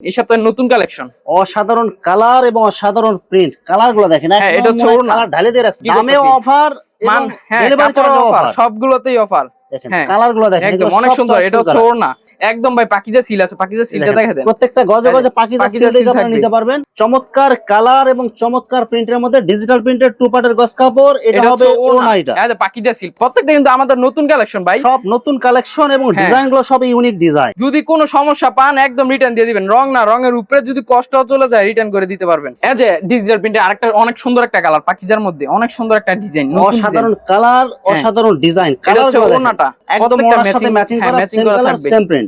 এই সপ্তাহে নতুন কালেকশন অসাধারণ কালার এবং অসাধারণ প্রিন্ট কালারগুলো দেখেন হ্যাঁ, এটা হচ্ছে। কালার ঢালে দিয়ে রাখছে। দামে অফার হ্যাঁ সবগুলোতেই অফার দেখেন হ্যাঁ, কালারগুলো দেখেন অনেক সুন্দর এটা হচ্ছে না। ওড়না একদম ভাই পাকিজা সিল আছে পাকিজা সিলটা দেখা দেন প্রত্যেকটা গজে গজে পাকিজা সিল দেখে আপনারা নিতে পারবেন। চমৎকার কালার এবং চমৎকার প্রিন্টের মধ্যে ডিজিটাল প্রিন্টের টু পার্টের গজ কাপড় এটা এটা হবে ওড়না এটা হ্যাঁ পাকিজা সিল প্রত্যেকটা কিন্তু আমাদের নতুন কালেকশন ভাই। সব নতুন কালেকশন এবং হ্যাঁ। ডিজাইনগুলো সব ইউনিক ডিজাইন যদি কোনো সমস্যা পান একদম রিটার্ন দিয়ে দিবেন। রং না রঙের উপরে যদি কষ্ট চলে যায় রিটার্ন করে দিতে পারবেন। এই যে ডিজিটাল প্রিন্টে আরেকটা অনেক সুন্দর একটা কালার পাকিজার মধ্যে অনেক সুন্দর একটা ডিজাইন অসাধারণ কালার অসাধারণ ডিজাইন হ্যাঁ। কালার ওড়নাটা একদম ওনার সাথে ম্যাচিং হ্যাঁ, করা সেম কালার সেম প্রিন্ট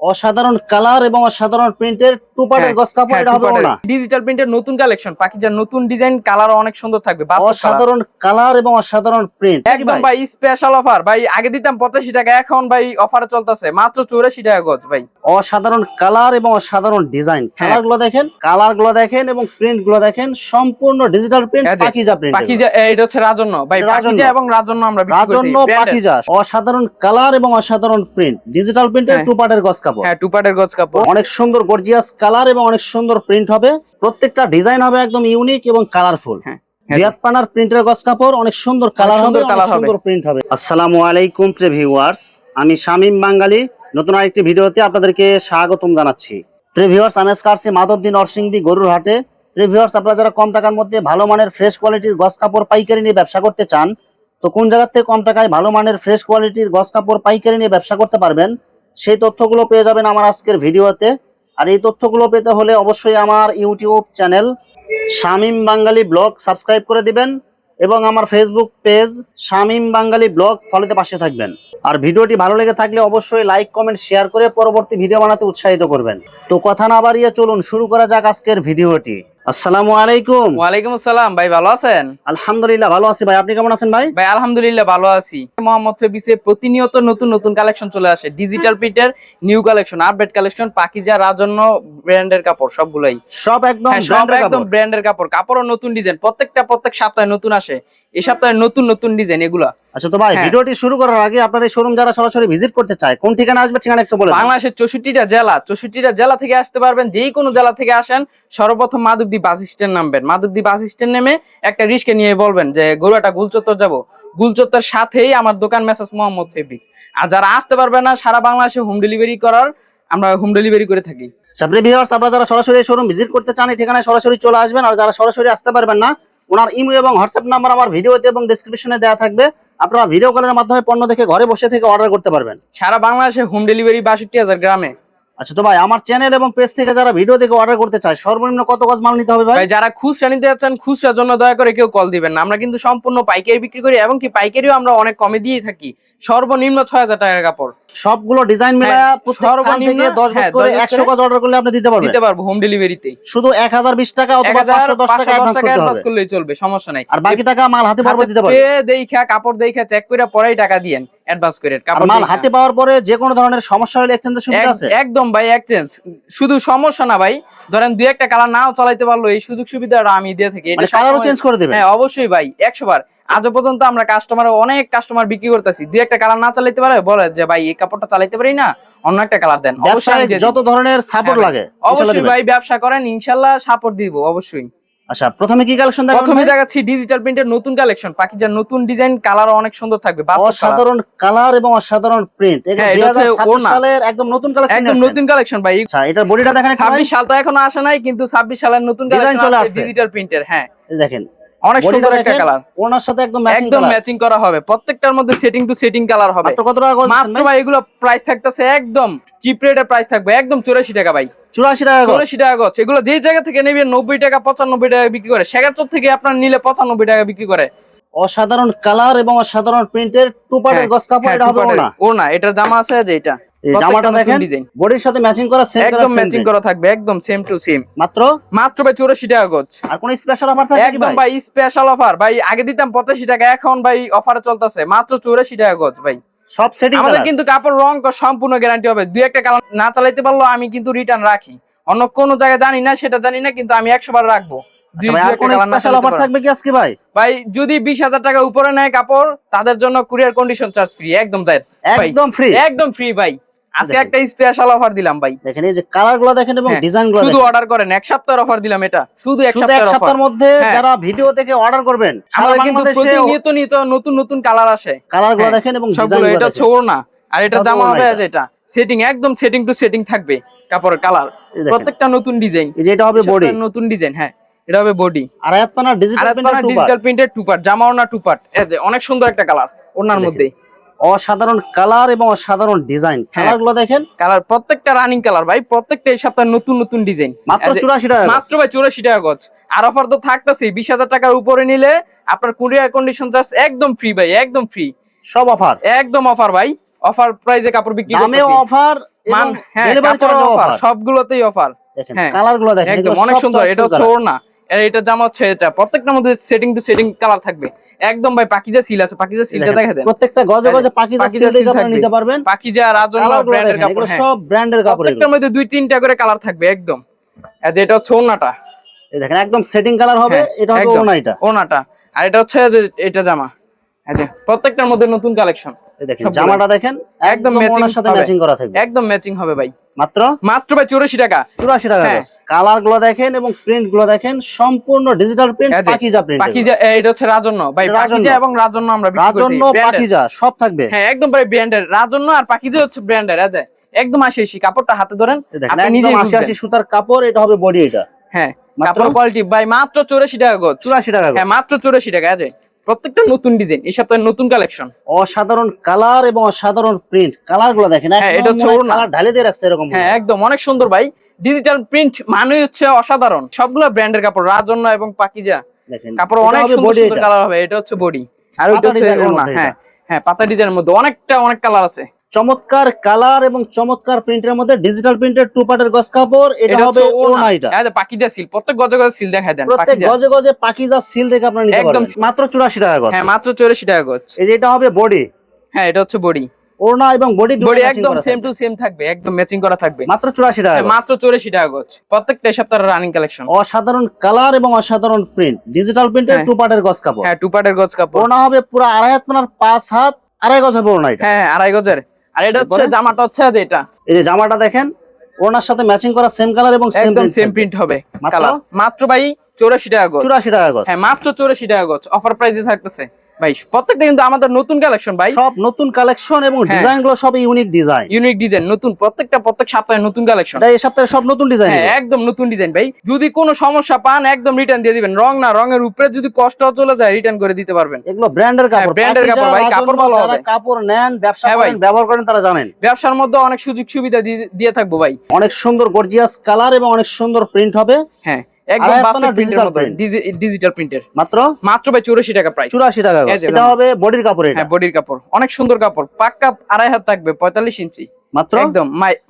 অসাধারণ কালার এবং অসাধারণ প্রিন্টের টু পার্টের গজ কাপড় এটা হবে ওড়না ডিজিটাল প্রিন্টের নতুন কালেকশন পাকিজার নতুন ডিজাইন কালার অনেক সুন্দর থাকবে অসাধারণ কালার এবং অসাধারণ প্রিন্ট একদম ভাই স্পেশাল অফার ভাই আগে দিতাম পঁচাশি টাকা এখন ভাই অফারে চলতেছে মাত্র চৌরাশি টাকা গজ ভাই অসাধারণ কালার এবং অসাধারণ ডিজাইন হ্যাঁ। কালারগুলো দেখেন কালারগুলো দেখেন এবং প্রিন্টগুলো দেখেন সম্পূর্ণ digital print Pakiza print Pakiza এটা হচ্ছে রাজন্য ভাই। পাকিজা এবং রাজন্য আমরা বিক্রি করছি রাজন্য। পাকিজা অসাধারণ কালার এবং অসাধারণ প্রিন্ট ডিজিটাল প্রিন্টের হ্যাঁ। টু পার্টের গজ কাপড়। হ্যাঁ টু পার্টের গজ কাপড়। অনেক সুন্দর গর্জিয়াস কালার এবং অনেক সুন্দর প্রিন্ট হবে। প্রত্যেকটা ডিজাইন হবে একদম ইউনিক এবং কালারফুল হ্যাঁ। বিয়াত প্রিন্টের গজ কাপড় অনেক সুন্দর কালার হবে অনেক সুন্দর প্রিন্ট হবে। আসসালামু আলাইকুম প্রিয় ভিউয়ার্স আমি শামীম বাঙালি নতুন আরেকটি ভিডিওতে আপনাদেরকে স্বাগতম জানাচ্ছি। প্রিয় ভিউয়ার্স আমি আজকে আসছি মাধবদী নরসিংদী গরুর হাটে। প্রিয় ভিউয়ার্স আপনারা যারা কম টাকার মধ্যে ভালো মানের ফ্রেশ কোয়ালিটির গজ কাপড় পাইকারি নিয়ে ব্যবসা করতে চান তো কোন জায়গার থেকে কম টাকায় ভালো মানের ফ্রেশ কোয়ালিটির গজ কাপড় পাইকারি নিয়ে ব্যবসা করতে পারবেন সেই তথ্যগুলো পেয়ে যাবেন আমার আজকের ভিডিওতে। আর এই তথ্যগুলো পেতে হলে অবশ্যই আমার YouTube channel Shamim Bangali blog subscribe করে দিবেন এবং আমার Facebook page Shamim Bangali blog ফলোতে পাশে থাকবেন। আর ভিডিওটি ভালো লেগে থাকলে অবশ্যই লাইক কমেন্ট শেয়ার করে পরবর্তী ভিডিও বানাতে উৎসাহিত করবেন। তো কথা না বাড়িয়ে চলুন, শুরু করা যাক আজকের ভিডিওটি। আসসালামু আলাইকুম। ওয়ালাইকুম আসসালাম ভাই ভালো আছেন? আলহামদুলিল্লাহ ভালো আছি ভাই। আপনি কেমন আছেন ভাই? ভাই আলহামদুলিল্লাহ ভালো আছি। মোহাম্মদ ফেবিসে প্রতিনিয়ত নতুন নতুন কালেকশন চলে আসে। ডিজিটাল প্রিন্টের new collection update collection Pakiza Rajanya ব্র্যান্ডের কাপড় সবগুলাই। সব একদম হ্যাঁ, সব একদম ব্র্যান্ডের কাপড় কাপড়ও নতুন ডিজাইন। প্রত্যেকটা প্রত্যেক সপ্তাহে নতুন আসে। এই সপ্তাহে নতুন নতুন ডিজাইন এগুলা। আচ্ছা তো ভাই হ্যাঁ। ভিডিওটি শুরু করার আগে আপনার এই শোরুম যারা সরাসরি ভিজিট করতে চায় কোন ঠিকানা আসবে ঠিকানা একটু বলে। বাংলাদেশের চৌষট্টিটা জেলা চৌষট্টিটা জেলা থেকে আসতে পারবেন যেই কোনো জেলা থেকে আসেন সর্বপ্রথম মাধবদী বাস স্ট্যান্ড নামবেন। মাধবদী বাস স্ট্যান্ড নেমে একটা রিস্কে নিয়ে বলবেন যে গরুয়াটা গুলচত্বর যাব। গুলচত্বর সাথেই আমার দোকান মেসেজ মোহাম্মদ ফেব্রিক্স আর যারা আসতে পারবে না সারা বাংলাদেশে হোম ডেলিভারি করার আমরা হোম ডেলিভারি করে থাকি। ভিউয়ার্স আপনারা যারা সরাসরি শোরুম ভিজিট করতে চান এই ঠিকানায় সরাসরি চলে আসবেন। আর যারা সরাসরি আসতে পারবেন না ওনার ইমো এবং হোয়াটসঅ্যাপ নাম্বার আমার ভিডিওতে এবং ডেসক্রিপশনে দেওয়া থাকবে। আপনারা ভিডিও কলের মাধ্যমে পণ্য দেখে ঘরে বসে থেকে অর্ডার করতে পারবেন। সারা বাংলাদেশে হোম ডেলিভারি বাষট্টি হাজার গ্রামে। আচ্ছা তো ভাই আমার চ্যানেল এবং পেজ থেকে যারা ভিডিও দেখে অর্ডার করতে চায় সর্বনিম্ন কত গজ মাল নিতে হবে ভাই? ভাই যারা খুচরা নিতে যাচ্ছেন খুচরার জন্য দয়া করে কেউ কল দিবেন না। আমরা কিন্তু সম্পূর্ণ পাইকারি বিক্রি করি এবং কি পাইকারিও আমরা অনেক কমে দিয়ে থাকি। সর্বনিম্ন ছয় হাজার টাকার কাপড়। সবগুলো ডিজাইন মিলায়া হ্যাঁ, প্রত্যেক থেকে 10 গজ হ্যাঁ, করে 100 গজ অর্ডার করলে আপনি দিতে পারবেন। দিতে পারব হোম ডেলিভারিতে শুধু 1020 টাকা অথবা হাজার 510 টাকা অ্যাডভান্স করতে অ্যাডভান্স করলেই চলবে সমস্যা নাই। আর বাকি টাকা মাল হাতে পারবে দিতে পারবে দেখা কাপড় দেখা চেক করে পরেই টাকা দিয়েন অ্যাডভান্স করে কাপড় মাল হাতে পাওয়ার পরে যে কোনো ধরনের সমস্যা হলে এক্সচেঞ্জের সুবিধা আছে? একদম ভাই এক্সচেঞ্জ শুধু সমস্যা না ভাই ধরেন দুই একটা কালার নাও চালাইতে পারল এই সুযোগ সুবিধাটা আমি দিয়ে থাকি। এটা মানে কালারও চেঞ্জ করে দেবে হ্যাঁ অবশ্যই ভাই একশো বার। আজও পর্যন্ত আমরা কাস্টমার অনেক কাস্টমার বিক্রি করতেছি। দুই একটা কালার না চালাইতে পারে বলে যে ভাই এই কাপড়টা চালাইতে পারি না অন্য একটা কালার দেন। অবশ্যই যত ধরনের সাপোর্ট হ্যাঁ লাগে অবশ্যই ভাই ব্যবসা করেন ইনশাল্লাহ সাপোর্ট দিব অবশ্যই। আচ্ছা প্রথমে কি কালেকশন প্রথমে দেখাচ্ছি ডিজিটাল প্রিন্টের নতুন কালেকশন পাকিজার নতুন ডিজাইন কালার অনেক সুন্দর থাকবে অসাধারণ কালার এবং অসাধারণ প্রিন্ট এটা হ্যাঁ, 2026 সালের একদম নতুন কালেকশন একদম নতুন কালেকশন ভাই। আচ্ছা এটার বডিটা দেখেন একটু ভাই। ছাব্বিশ এখনও আসে নাই কিন্তু ছাব্বিশ সালের নতুন কালেকশন ডিজিটাল প্রিন্টের হ্যাঁ। দেখেন অনেক সুন্দর একটা কালার ওনার সাথে একদম ম্যাচিং একদম ম্যাচিং করা হবে। প্রত্যেকটার মধ্যে সেটিং টু সেটিং কালার হবে। কত টাকা করে মাত্র ভাই? এগুলো প্রাইস থাকতেছে একদম চিপ রেটের প্রাইস থাকবে। একদম চৌরাশি টাকা ভাই। 84 টাকা চৌরাশি টাকা গছ এগুলো যেই জায়গা থেকে নেবেন নব্বই টাকা পঁচানব্বই টাকা বিক্রি করে। শেখারচর থেকে আপনার নিলে পঁচানব্বই টাকা বিক্রি করে। অসাধারণ কালার এবং অসাধারণ প্রিন্টের টু পার্টের হ্যাঁ, কাপড় হ্যাঁ, এটা হবে two-part-এর। ওনা এটার জামা আছে যে এটা? জামাটা দেখেন বডির সাথে ম্যাচিং করা সেম একদম ম্যাচিং করা থাকবে একদম সেম টু সেম মাত্র? মাত্র ভাই চৌরাশি টাকা গছ আর কোন স্পেশাল অফার থাকে কি একদম ভাই? স্পেশাল অফার ভাই আগে দিতাম পঁচাশি টাকা এখন ভাই অফারে চলতেছে। মাত্র চৌরাশি টাকা গজ ভাই। সব সেটিং আমাদের কিন্তু কাপড় রং সম্পূর্ণ গ্যারান্টি হবে। দুই একটা কালার না চালাইতে পারল আমি কিন্তু রিটার্ন রাখি। অন্য কোনো জায়গায় জানি না সেটা জানি না কিন্তু আমি একশো বার রাখব। আচ্ছা ভাই যদি বিশ হাজার টাকা উপরে নেয় কাপড় তাদের জন্য কুরিয়ার কন্ডিশন চার্জ ফ্রি একদম একদম ফ্রি একদম ফ্রি ভাই। আজকে একটা স্পেশাল অফার দিলাম ভাই। দেখেন এই যে কালারগুলো দেখেন এবং হ্যাঁ, ডিজাইনগুলো শুধু অর্ডার করেন এক সপ্তাহের অফার দিলাম এটা। শুধু এক সপ্তাহের মধ্যে হ্যাঁ। যারা ভিডিও থেকে অর্ডার করবেন সারা বাংলাদেশে নিয়ত নতুন নতুন কালার আসে। কালারগুলো হ্যাঁ, দেখেন এবং সবগুলো গুলো এটা দেখেন। ওড়না আর এটা জামা হবে এটা। সেটিং একদম সেটিং টু সেটিং থাকবে কাপড়ের কালার প্রত্যেকটা নতুন ডিজাইন এই যে এটা হবে বডি নতুন ডিজাইন হ্যাঁ এটা হবে বডি আর Ayat digital printer two digital printed two part জামা ওড়না টু পার্ট এই যে অনেক সুন্দর একটা কালার ওড়নার দেখেন। মধ্যে অসাধারণ কালার এবং অসাধারণ ডিজাইন। হ্যাঁ। কালারগুলো দেখেন। কালার প্রত্যেকটা রানিং কালার ভাই। প্রত্যেকটা এই সপ্তাহে নতুন নতুন ডিজাইন মাত্র চুরাশি টাকা মাত্র ভাই চুরাশি টাকা গজ। আর অফার তো থাকতেছে বিশ হাজার টাকার উপরে নিলে আপনার কুরিয়ার কন্ডিশন চার্জ একদম ফ্রি ভাই একদম ফ্রি সব অফার একদম অফার ভাই। অফার প্রাইসে কাপড় বিক্রি দামে অফার এবং মান হ্যাঁ ডেলিভারি চার্জ অফার সবগুলোতেই অফার দেখেন হ্যাঁ। কালারগুলো দেখেন একদম অনেক সুন্দর। এটা। ওড়না আর এটা জামা হচ্ছে এটা। প্রত্যেকটার মধ্যে সেটিং টু সেটিং কালার থাকবে। একদম ভাই পাকিজা সিল আছে পাকিজা সিলটা দেখা দেন প্রত্যেকটা গজে গজে পাকিজা সিল আপনারা নিতে পারবেন। পাকিজা আরগুলো ব্র্যান্ডের কাপড় হ্যাঁ। সব ব্র্যান্ডের কাপড় প্রত্যেকটার মধ্যে দুই তিনটা করে কালার থাকবে একদম। আর যেটা হচ্ছে ওনাটা এই দেখেন একদম সেটিং কালার হবে হ্যাঁ, এটা হবে ওনাটা ওনাটা আর এটা হচ্ছে যে এটা জামা। যে প্রত্যেকটার মধ্যে নতুন কালেকশন দেখেন জামাটা দেখেন একদম matching সাথে। ম্যাচিং করা থাকবে। একদম ম্যাচিং হবে ভাই। মাত্র? মাত্র ভাই চুরাশি টাকা। চুরাশি টাকা হ্যাঁ। কালারগুলো দেখেন এবং প্রিন্টগুলো দেখেন সম্পূর্ণ digital print Pakiza print Pakiza এটা হচ্ছে রাজন্য। ভাই পাকিজা এবং রাজন্য আমরা বিক্রি করি রাজন্য পাকিজা সব থাকবে। হ্যাঁ একদম ভাই ব্র্যান্ডের রাজন্য আর পাকিজা হচ্ছে ব্র্যান্ডের এদের একদম আসি আসি কাপড়টা হাতে ধরেন আপনি আশি আশি সুতার কাপড় এটা হবে বডি এটা। হ্যাঁ মাত্র? কাপড় কোয়ালিটি ভাই মাত্র চৌরাশি টাকা গজ চুরাশি টাকা হ্যাঁ মাত্র চৌরাশি টাকা আছে প্রত্যেকটা নতুন ডিজাইন এই সপ্তাহে নতুন কালেকশন। অসাধারণ কালার এবং অসাধারণ প্রিন্ট। কালারগুলো দেখেন হ্যাঁ, এটা হচ্ছে ওড়না। কালার ঢালে দিয়ে রাখছে এরকম। হ্যাঁ একদম অনেক সুন্দর ভাই। ডিজিটাল প্রিন্ট মানেই হচ্ছে অসাধারণ। সবগুলো ব্র্যান্ডের কাপড় রাজন্য এবং পাকিজা। কাপড় অনেক সুন্দর সুন্দর কালার হবে এটা হচ্ছে বডি আর ওইটা হচ্ছে হ্যাঁ। হ্যাঁ পাতা ডিজাইনের মধ্যে অনেকটা অনেক কালার আছে। চমৎকার কালার এবং চমৎকার প্রিন্টের মধ্যে ডিজিটাল প্রিন্টের টু পার্টের গস কাপড় এটা হবে ওড়না এটা পাকিজা সিল প্রত্যেক গজে গজে সিল দেখায় দেন প্রত্যেক গজে গজে পাকিজা সিল দেখে আপনারা নিতে একদম পারবেন। মাত্র চুরাশি টাকা গজ। হ্যাঁ মাত্র চৌরাশি টাকা গজ। এই যে এটা হবে বডি। হ্যাঁ এটা হচ্ছে বডি। ওড়না এবং বডি বডি একদম সেম টু সেম থাকবে একদম ম্যাচিং করা থাকবে। মাত্র চুরাশি টাকা হ্যাঁ, মাত্র চৌরাশি টাকা গজ। প্রত্যেকটা সপ্তাহের রানিং কালেকশন অসাধারণ কালার এবং অসাধারণ প্রিন্ট ডিজিটাল প্রিন্টের। টু পার্টের গস কাপড়। হ্যাঁ টু পার্টের গজ কাপড়। ওড়না হবে পুরো আড়াই হাত মানার পাঁচ হাত আড়াই গজ হবে ওড়না এটা হ্যাঁ হ্যাঁ, আড়াই গজের। আর এটা হচ্ছে জামাটা হচ্ছে যে এটা। এই যে জামাটা দেখেন ওনার সাথে ম্যাচিং করা সেম কালার এবং সেম একদম সেম প্রিন্ট হবে। মাত্র? ভাই চৌরাশি টাকা গজ। চুরাশি টাকা গজ। হ্যাঁ মাত্র চৌরাশি টাকা গজ। অফার প্রাইসে থাকতেছে। ভাই প্রত্যেকটা কিন্তু আমাদের নতুন কালেকশন ভাই। সব নতুন কালেকশন এবং হ্যাঁ। ডিজাইনগুলো সব ইউনিক ডিজাইন ইউনিক ডিজাইন নতুন প্রত্যেকটা প্রত্যেক সপ্তাহে নতুন কালেকশন এই সপ্তাহে সব নতুন ডিজাইন হ্যাঁ একদম নতুন ডিজাইন ভাই। যদি কোনো সমস্যা পান একদম রিটার্ন দিয়ে দিবেন। রং না রঙের উপরে যদি কষ্ট চলে যায় রিটার্ন করে দিতে পারবেন। এগুলো ব্র্যান্ডের কাপড়। পাকিজা, কাপড় ভাই, কাপড় ভালো হবে। কাপড় নেন ব্যবসা হ্যাঁ করেন ব্যবহার করেন তারা জানেন। ব্যবসার মধ্যে অনেক সুযোগ সুবিধা দিয়ে- দিয়ে থাকব ভাই। অনেক সুন্দর গর্জিয়াস কালার এবং অনেক সুন্দর প্রিন্ট হবে। হ্যাঁ। একদম বাস্তব প্রিন্টের মতো ডিজিটাল প্রিন্টের মাত্র? মাত্র ভাই চৌরাশি টাকা প্রাইস টাকা এটা হবে বডির কাপড় এটা। হ্যাঁ বডির কাপড়। অনেক সুন্দর কাপড়। পাক্কা আড়াই হাত থাকবে পঁয়তাল্লিশ ইঞ্চি। মাত্র? একদম।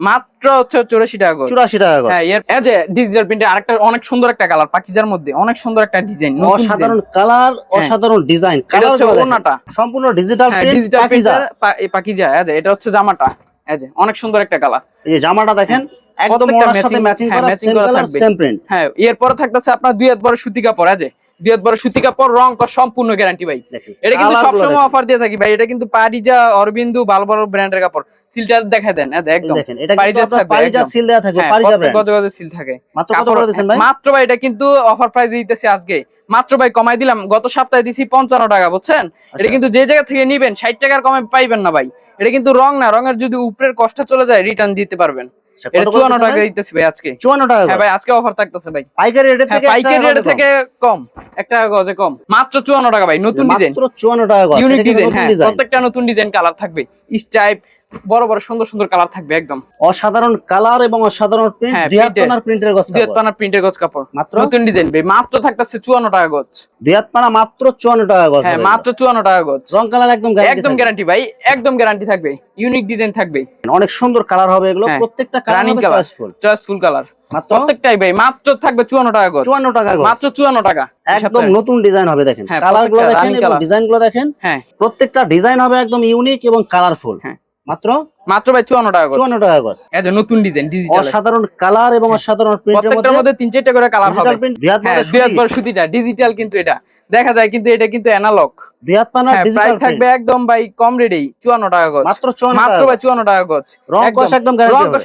মাত্র হচ্ছে চৌরাশি টাকা গজ। চুরাশি টাকা গজ। হ্যাঁ এই যে ডিজিটাল প্রিন্টের আরেকটা অনেক সুন্দর একটা কালার পাকিজার মধ্যে অনেক সুন্দর একটা ডিজাইন অসাধারণ কালার অসাধারণ ডিজাইন হ্যাঁ। কালার হচ্ছে। সম্পূর্ণ ডিজিটাল হ্যাঁ print digital Pakiza. Printer Pakiza এই যে এটা হচ্ছে জামাটা। এই যে অনেক সুন্দর একটা কালার এই জামাটা দেখেন। একদম ওড়নার সাথে ম্যাচিং হ্যাঁ, করা সেম কালার সেম প্রিন্ট হ্যাঁ এরপরে থাকতেছে আপনার দুই হাত বড় সুতি কাপড় আছে দুই হাত বড় সুতি কাপড় রং কর সম্পূর্ণ গ্যারান্টি ভাই। এটা কিন্তু সবসময় অফার দিয়ে থাকি ভাই। এটা কিন্তু পারিজা অরবিন্দু ভালো ভালো ব্র্যান্ডের কাপড়। সিলটা দেখা দেন এই যে এই একদম। দেখেন এটা পারিজা পারিজা সিল থাকবে হ্যাঁ, পারিজা ব্র্যান্ড গজে গজে সিল থাকে? মাত্র কত করে ভাই? মাত্র ভাই এটা কিন্তু অফার প্রাইস দিতেছে আজকে। মাত্র ভাই কমাই দিলাম। গত সপ্তাহে দিছি পঞ্চান্ন টাকা বুঝছেন? এটা আচ্ছা। কিন্তু যে জায়গা থেকে নিবেন ষাট টাকার কমে পাইবেন না ভাই। এটা কিন্তু রং না রঙের যদি উপরের কষ্ট চলে যায় রিটার্ন দিতে পারবেন। এটা চুয়ান্ন টাকা ভাই? দিতেছি ভাই আজকে। চুয়ান্ন টাকা হ্যাঁ ভাই আজকে অফার থাকতেছে ভাই। পাইকারি হ্যাঁ থেকে এক পাইকারি রেট গজে কম। থেকে কম একটা গজে কম। মাত্র চুয়ান্ন টাকা ভাই নতুন ডিজাইন মাত্র চুয়ান্ন টাকা ইউনিক ডিজাইন হ্যাঁ প্রত্যেকটা নতুন ডিজাইন কালার থাকবে। স্টাইপ বড় বড় সুন্দর সুন্দর কালার থাকবে একদম। অসাধারণ কালার এবং অসাধারণ প্রিন্ট প্রিন্টের গজ প্রিন্টের গজ কাপড়। মাত্র? নতুন ডিজাইন মাত্র থাকতেছে চুয়ান্ন টাকা গজ। দুই হাত পানা মাত্র চুয়ান্ন টাকা গজ হ্যাঁ মাত্র চুয়ান্ন টাকা গজ। রং কালার একদম একদম গ্যারান্টি ভাই। একদম গ্যারান্টি থাকবে। ইউনিক ডিজাইন থাকবে। অনেক সুন্দর কালার হবে এগুলো। হ্যাঁ, প্রত্যেকটা কালার চয়েসফুল চয়েসফুল কালার প্রত্যেকটাই ভাই। মাত্র থাকবে চুয়ান্ন টাকা চুয়ান্ন টাকা মাত্র চুয়ান্ন টাকা। একদম নতুন ডিজাইন হবে দেখেন। কালারগুলো প্রত্যেকটা দেখেন এবং ডিজাইনগুলো দেখেন। হ্যাঁ। প্রত্যেকটা ডিজাইন হবে একদম ইউনিক এবং কালারফুল হ্যাঁ। মাত্র? মাত্র ভাই চুয়ান্ন টাকা গজ। চুয়ান্ন টাকা গজ। এই যে নতুন ডিজাইন ডিজিটাল অসাধারণ কালার এবং অসাধারণ প্রিন্টের মধ্যে মধ্যে তিন চারটা করে কালার হবে। ডিজিটাল প্রিন্ট হ্যাঁ সুতিটা ডিজিটাল কিন্তু এটা। দেখা যায় কিন্তু এটা কিন্তু অ্যানালগ প্রাইস থাকবে একদম ভাই কম চুয়ান্ন টাকা গজ। মাত্র 54 মাত্র ভাই। চুয়ান্ন টাকা গজ।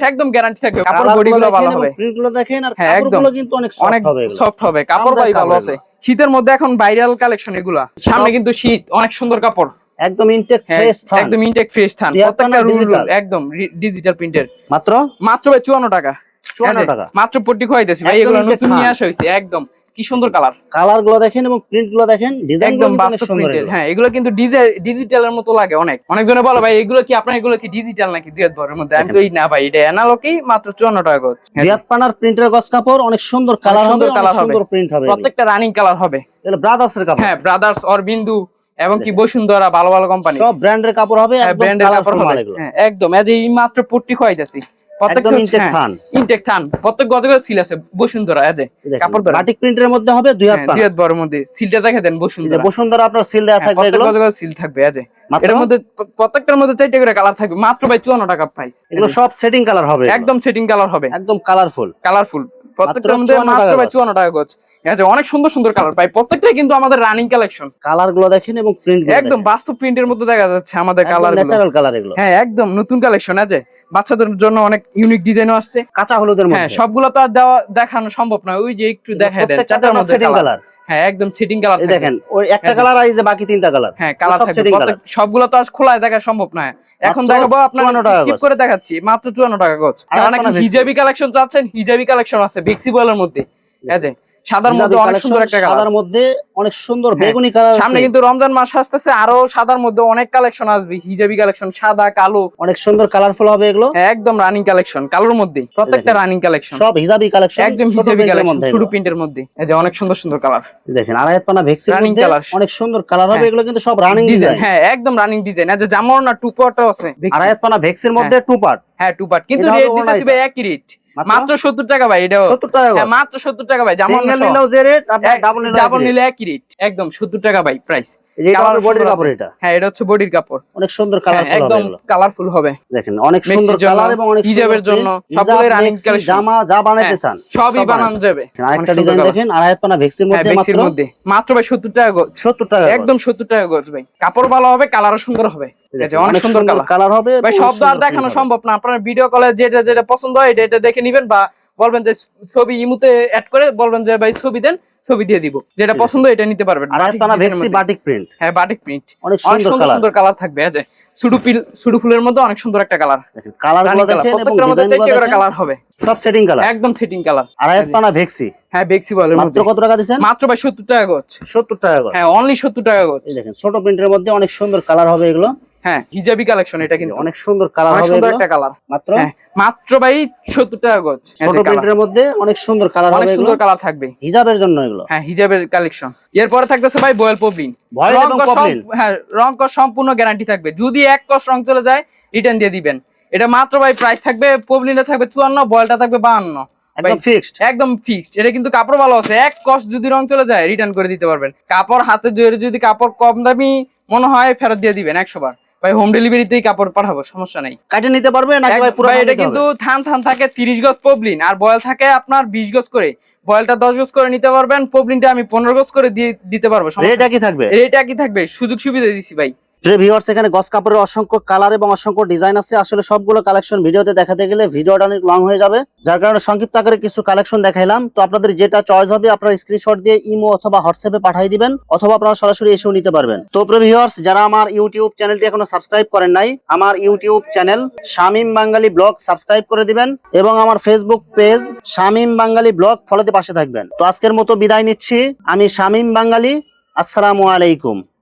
একদম। গ্যারান্টি থাকবে। কাপড় বডিগুলো ভালো হবে। প্রিন্টগুলো দেখেন আর হ্যাঁ। কাপড়গুলো কিন্তু অনেক অনেক সফট হবে সফট হবে। কাপড় ভাই ভালো আছে। শীতের মধ্যে এখন ভাইরাল কালেকশন এগুলা। সামনে কিন্তু শীত অনেক সুন্দর কাপড়। একদম ইনটেক হ্যাঁ, ফ্রেশ থান। একদম ইনটেক ফ্রেশ থান। প্রত্যেকটা রুল একদম ডিজিটাল প্রিন্টের মাত্র? মাত্র ভাই চুয়ান্ন টাকা। 54 টাকা। মাত্র ভাই এগুলো নতুন নিয়ে আসা হয়েছে একদম। কি সুন্দর কালার কালারগুলো দেখেন এবং প্রিন্টগুলো দেখেন ডিজাইন একদমগুলো অনেক বাস্তব সুন্দর প্রিন্টের হ্যাঁ এগুলো কিন্তু ডিজিটালের মতো লাগে অনেক। অনেকজনে বলে ভাই এগুলো কি আপনার এগুলো কি ডিজিটাল নাকি? দুই বরের মধ্যে। আমি এই না ভাই এটা অ্যানালগই মাত্র চুয়ান্ন টাকা গজ। দুই হাত পানার প্রিন্টের গস কাপড় অনেক সুন্দর কালার হবে সুন্দর অনেক প্রিন্ট হবে। প্রত্যেকটা রানিং কালার হবে। এগুলো ব্রাদার্সের কাপড়। হ্যাঁ ব্রাদার্স অর বিন্দু এবং কি বসুন্ধরা ভালো ভালো কোম্পানি সব ব্র্যান্ডের কাপড় হবে হ্যাঁ একদম ব্র্যান্ডের কাপড় হবে। হ্যাঁ একদম। এই যে এই মাত্র পট্টি খোয়াইতেছি। একদম intake থান। ইনটেক থান। প্রত্যেক গজ গজ সিল আছে বসুন্ধরা এই কাপড় ধরে। বাটিক প্রিন্টের মধ্যে হবে দুই হাত দুই হাত বড়ের মধ্যে। সিলটা দেখে দেন বসুন্ধরা। বসুন্ধরা আপনার সিল দেওয়া থাকবে এগুলো। গজ গজ সিল থাকবে এই এটার মধ্যে প্রত্যেকটার মধ্যে চারটে করে কালার থাকবে মাত্র ভাই চুয়ান্ন টাকা প্রাইস এগুলো সব সেটিং কালার হবে একদম সেটিং কালার হবে। একদম কালারফুল কালারফুল প্রত্যেকটার মধ্যে মাত্র ভাই গজ। চুয়ান্ন টাকা গজ। আছে অনেক সুন্দর সুন্দর কালার পাই। প্রত্যেকটাই কিন্তু আমাদের রানিং কালেকশন কালারগুলো দেখেন এবং প্রিন্ট একদম বাস্তব প্রিন্টের মধ্যে দেখা যাচ্ছে আমাদের কালার ন্যাচারাল কালার এগুলো। হ্যাঁ একদম নতুন কালেকশন আছে বাচ্চাদের জন্য অনেক ইউনিক ডিজাইনও আসছে। কাঁচা হলুদের হ্যাঁ মধ্যে। সবগুলো তো আর দেওয়া দেখানো সম্ভব না। ওই যে একটু দেখা দেন চারটার মধ্যে সেটিং কালার হ্যাঁ একদম সেটিং কালার এই দেখেন ওই একটা হ্যাঁ, কালার আর এই যে বাকি তিনটা কালার হ্যাঁ কালার সব থাকবে। সবগুলো তো আর খোলায় দেখা সম্ভব না। এখন দেখাবো আপনার 54 টাকা স্কিপ করে দেখাচ্ছি। মাত্র চুয়ান্ন টাকা গজ। আর ভেক্সি। হিজাবি কালেকশন চাচ্ছেন হিজাবি কালেকশন আছে বেক্সি বয়েলের মধ্যে। এই যে সাদার মধ্যে অনেক সুন্দর একটা সাদার মধ্যে অনেক সুন্দর হ্যাঁ, বেগুনি কালার সামনে কিন্তু রমজান মাস আসতেছে আরও সাদার মধ্যে অনেক কালেকশন আসবে হিজাবি কালেকশন সাদা কালো। অনেক সুন্দর কালারফুল হবে এগুলো। হ্যাঁ, একদম রানিং কালেকশন কালোর মধ্যে প্রত্যেকটা রানিং কালেকশন সব হিজাবি কালেকশন একদম হিজাবি কালেকশন ছোট প্রিন্টের মধ্যে এই যে অনেক সুন্দর সুন্দর কালার দেখেন আড়াই পানা ভেক্সির Running মধ্যে colour। অনেক সুন্দর কালার হবে হ্যাঁ। এগুলো কিন্তু সব রানিং ডিজাইন হ্যাঁ একদম রানিং ডিজাইন এই যে জামার না টু পার্টও আছে। আড়াই পানা ভেক্সির মধ্যে টু পার্ট হ্যাঁ টু পার্ট কিন্তু রেট দিতেছি ভাই একই রেট মাত্র? মাত্র সত্তর টাকা ভাই এটাও। 70 টাকা হ্যাঁ মাত্র সত্তর টাকা ভাই জামার সিঙ্গেল নিলেও যে রেট আপনার ডাবল নিলে একই রেট একদম সত্তর টাকা ভাই প্রাইস বডির কাপড় এটা। হ্যাঁ এটা হচ্ছে বডির কাপড়। অনেক সুন্দর হ্যাঁ, কালারফুল হবে একদম কালারফুল হবে। দেখেন অনেক সুন্দর কালার এবং অনেক সুন্দর হিজাবের জন্য, সবগুলোই হিজাব, running জামা যা চান সবই বানানো। যাবে। আরেকটা ডিজাইন দেখেন আড়াই হাত পানা ভেক্সির মধ্যে মাত্র মাত্র ভাই সত্তর টাকা গজ। 70 টাকা একদম সত্তর টাকা গজ ভাই। কাপড় ভালো হবে কালারও সুন্দর হবে। অনেক সুন্দর কালার কালার হবে ভাই সব আর দেখানো সম্ভব না। আপনার ভিডিও কলে যেটা যেটা পছন্দ হয় এটা এটা দেখে নিবেন বা বলবেন যে ছবি ইমুতে অ্যাড করে বলবেন যে ভাই ছবি দেন ছবি দিয়ে দিব। যেটা পছন্দ এটা নিতে পারবেন। বাটিক পানা design এর ভেক্সি মধ্যে। প্রিন্ট হ্যাঁ বাটিক প্রিন্ট অনেক অনেক সুন্দর সুন্দর কালার থাকবে এই যে সুডু পিল সুডু ফুলের মধ্যে অনেক সুন্দর একটা কালার কালারগুলো দেখেন প্রত্যেকটার মধ্যে ডিজাইন করে কালার হবে। সব সেটিং কালার একদম সেটিং কালার পানা ভেক্সি। হ্যাঁ বলের মাত্র কত টাকা মাত্র ভাই সত্তর টাকা গজ। সত্তর টাকা হ্যাঁ অনলি সত্তর টাকা গজ। দেখেন ছোট প্রিন্টের মধ্যে অনেক সুন্দর কালার হবে এগুলো। হ্যাঁ হিজাবি কালেকশন এটা কিন্তু। অনেক সুন্দর কালার অনেক সুন্দর একটা কালার মাত্র? হ্যাঁ মাত্র ভাই সত্তর টাকা গজ। ছোট প্রিন্টের মধ্যে অনেক সুন্দর কালার হবে সুন্দর কালার থাকবে। হিজাবের জন্য এগুলো। হ্যাঁ হিজাবের কালেকশন এরপরে থাকতেছে ভাই বয়েল এবং পপলিন। হ্যাঁ রং কস সম্পূর্ণ গ্যারান্টি থাকবে। যদি এক কস রং চলে যায় রিটার্ন দিয়ে দিবেন। এটা মাত্র ভাই প্রাইস থাকবে পবলিনটা থাকবে চুয়ান্ন বয়েলটা থাকবে বাহান্ন। একদম ফিক্সড একদম ফিক্সড এটা কিন্তু কাপড় ভালো আছে। এক কস যদি রং চলে যায় রিটার্ন করে দিতে পারবেন। কাপড় হাতে ধরে যদি কাপড় কম দামি মনে হয় ফেরত দিয়ে দিবেন একশো বার। ভাই হোম ডেলিভারিতেই কাপড় পাঠাবো সমস্যা নাই। কাটে নিতে পারবে নাকি ভাই পুরো এটা কিন্তু থান থান থাকে তিরিশ গজ পবলিন আর বয়েল থাকে আপনার বিশ গজ করে। বয়েলটা দশ গজ করে নিতে পারবেন পবলিনটা আমি পনেরো গজ করে দিয়ে দিতে পারব এটা কি থাকবে? এটা কি থাকবে সুযোগ সুবিধা দিছি ভাই। প্রিয় ভিউয়ার্স এখানে গস কাপড়ের অসংখ্য কালার এবং অসংখ্য ডিজাইন আছে। আসলে সবগুলো কালেকশন ভিডিওতে দেখাতে গেলে ভিডিওটা অনেক লং হয়ে যাবে। যার কারণে সংক্ষিপ্ত আকারে কিছু কালেকশন দেখাইলাম। তো আপনাদের যেটা চয়েস হবে, আপনারা স্ক্রিনশট দিয়ে ইমো অথবা হোয়াটসঅ্যাপে পাঠিয়ে দিবেন, অথবা আপনারা সরাসরি এসেও নিতে পারবেন। তো প্রিয় ভিউয়ার্স যারা আমার ইউটিউব চ্যানেলটি এখনও সাবস্ক্রাইব করেন নাই, আমার YouTube channel Shamim Bangali blog subscribe করে দিবেন এবং আমার Facebook page Shamim Bangali blog ফলোতে পাশে থাকবেন। তো আজকের মতো বিদায় নিচ্ছি। আমি শামিম বাঙালি আসসালামু আলাইকুম।